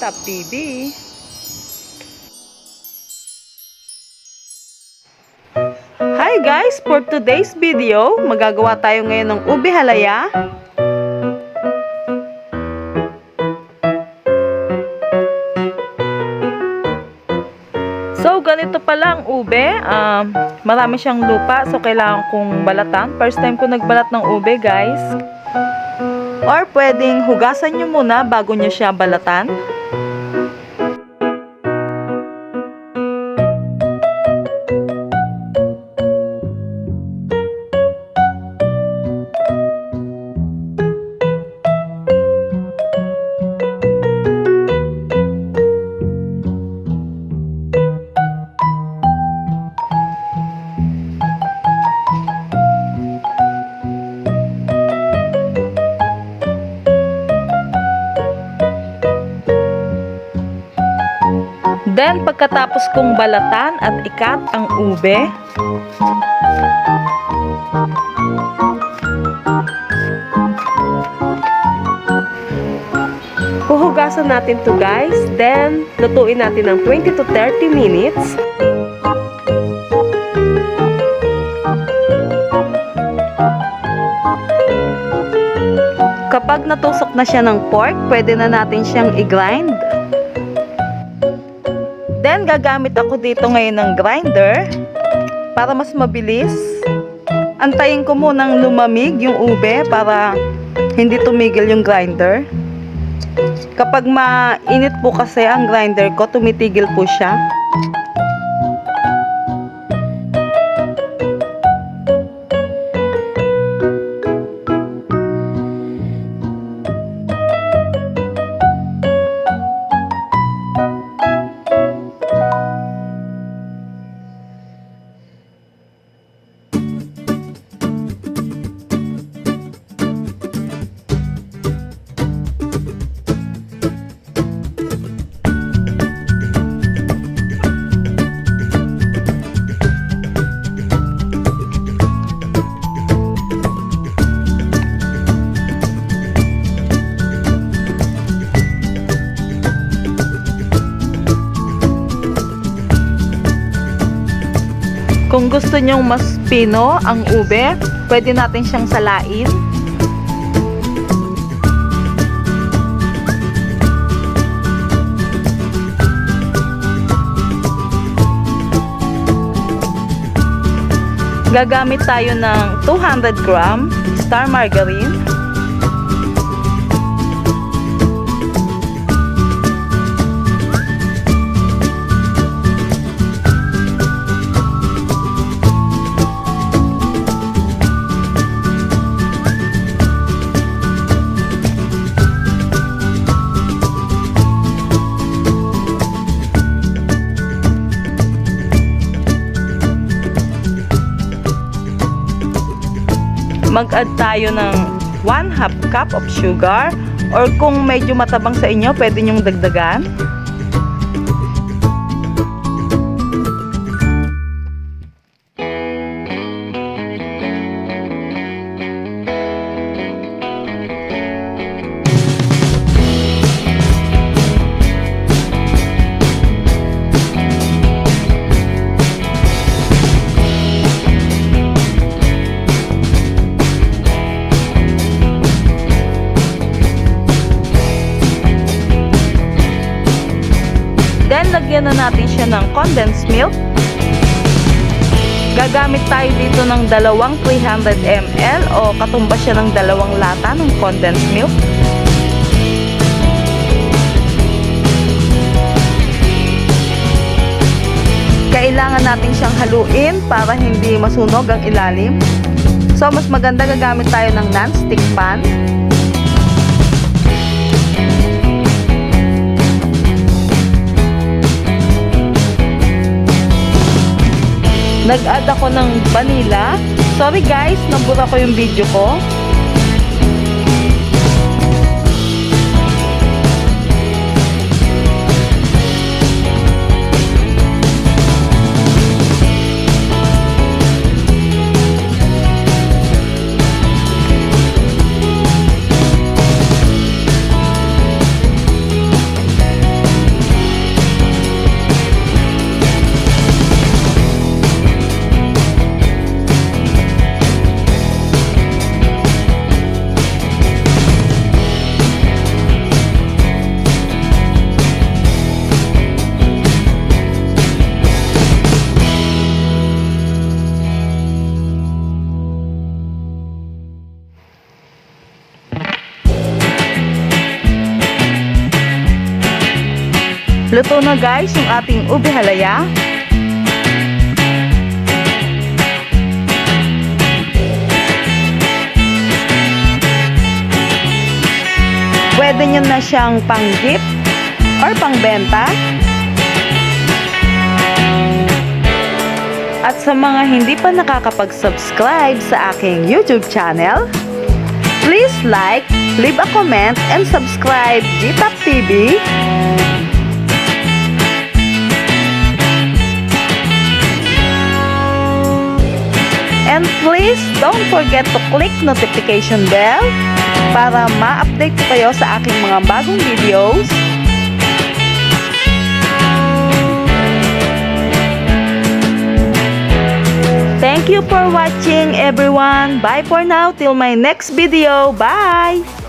Top TV. Hi guys! For today's video, magagawa tayo ngayon ng ube halaya. So, ganito pala ang ube. Um, marami siyang lupa, so kailangan kong balatan. First time ko nagbalat ng ube, guys. Or pwedeng hugasan nyo muna bago nyo siya balatan. Then, pagkatapos kong balatan at ikat ang ube, Huhugasan natin to guys. Then, lutuin natin ng 20 to 30 minutes. kapag natusok na siya ng pork, pwede na natin siyang i-grind. Then, gagamit ako dito ngayon ng grinder para mas mabilis. Antayin ko munang lumamig yung ube para hindi tumigil yung grinder. Kapag mainit po kasi ang grinder ko, tumitigil po siya. Kung gusto nyong mas pino ang ube, pwede natin siyang salain. Gagamit tayo ng 200 gram star margarine. Mag-add tayo ng 1 half cup of sugar or kung medyo matabang sa inyo, pwede nyong dagdagan. Then, lagyan na natin siya ng condensed milk. Gagamit tayo dito ng dalawang 300 ml o katumba siya ng dalawang lata ng condensed milk. Kailangan natin siyang haluin para hindi masunog ang ilalim. So, mas maganda gagamit tayo ng non-stick pan. Nag-add ako ng vanilla. Sorry guys, nabura ko yung video ko. Luto na guys yung ating ube halaya. Pwede nyo na siyang pang-dip or pang-benta. At sa mga hindi pa nakakapag-subscribe sa aking YouTube channel, please like, leave a comment, and subscribe GTAP TV. And please don't forget to click notification bell para ma-update ko kayo sa aking mga bagong videos. Thank you for watching everyone. Bye for now till my next video. Bye!